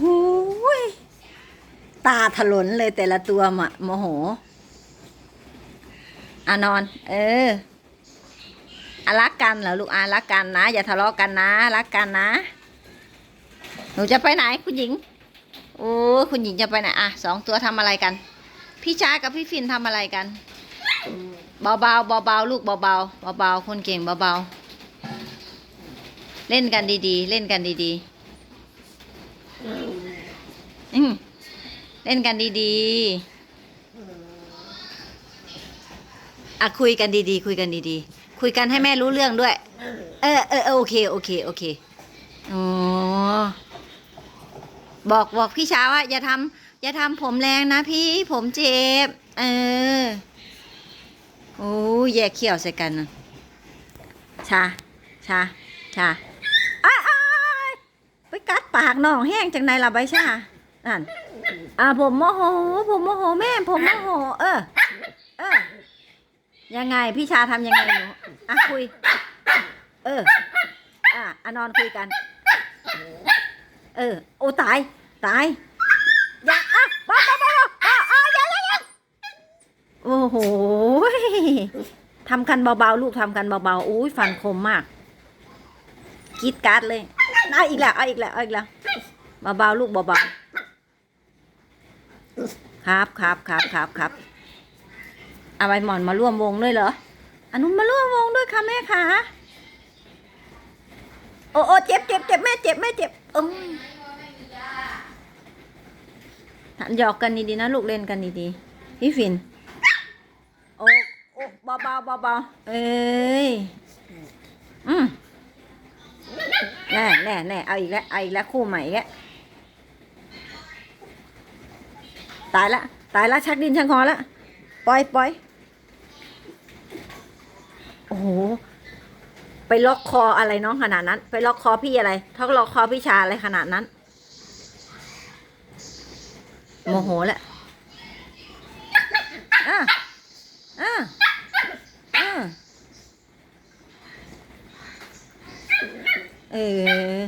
หูยตาถลนเลยแต่ละตัวมะโมโหอะนอน เอออรักกันเหรอลูกอารักกันนะ อย่าทะเลาะกันนะรักกันนะ หนูจะไปไหนคุณหญิงโอ้คุณหญิงจะไปไหนอะสองตัวทำอะไรกัน พี่ชายกับพี่ฟินทำอะไรกัน เบาๆเบาๆลูกเบาๆเบาๆคนเก่งเบาๆเล่นกันดีๆ เล่นกันดีๆ อืมเล่นกันดีๆอะคุยกันดีๆ คุยกันดีๆ คุยกันให้แม่รู้เรื่องด้วย เออเออโอเค โอเค โอเค อ๋อ บอกบอกพี่เช้าว่าอย่าทำอย่าทำผมแรงนะพี่ผมเจ็บ เออ โอ้ยแยกเขี้ยวใส่กันชาชาชาอ้ายอ้ไปกัดปากน้องแห้งจังไหนล่ะใบชา นั่นอ่าผมโมโห ผมโมโหแม่ ผมโมโห เออ เออ ยังไงพี่ชาทำยังไงหนูอะคุย เออ อะอะนอนคุยกัน เออ โอ้ตาย ตาย อย่าอะบ้าบ้าบ้าบ้าอะอย่าอย่าอย่าโอ้โหทำกันเบาๆ ลูกทำกันเบาๆ อุ้ยฟันคมมากกีดการ์ดเลยเอาอีกแล้ว เอาอีกแล้ว เอาอีกแล้ว เบาๆ ลูกเบาๆ ครับครับครับครับครับเอาใบหมอนมาร่วมวงด้วยเหรออนุมาร่วมวงด้วยค่ะแม่ค่ะโอ้โอ้เจ็บเจ็บเจ็บแม่เจ็บแม่เจ็บอืมหยอกกันดีๆนะลูกเล่นกันดีๆพี่ฟินโอ้โอ้เบาเบาเบาเบาเอ้ยอืมแน่แน่แน่เอาอีกแล้วเอาอีกแล้วคู่ใหม่อีกแล้ว ตายละ ตายละชักดินชักคอละ ปล่อยปล่อย โอ้โห ไปล็อกคออะไรน้องขนาดนั้น ไปล็อกคอพี่อะไรทักล็อกคอพี่ชาอะไรขนาดนั้น โมโหแหละอะอ่าอ่าเออ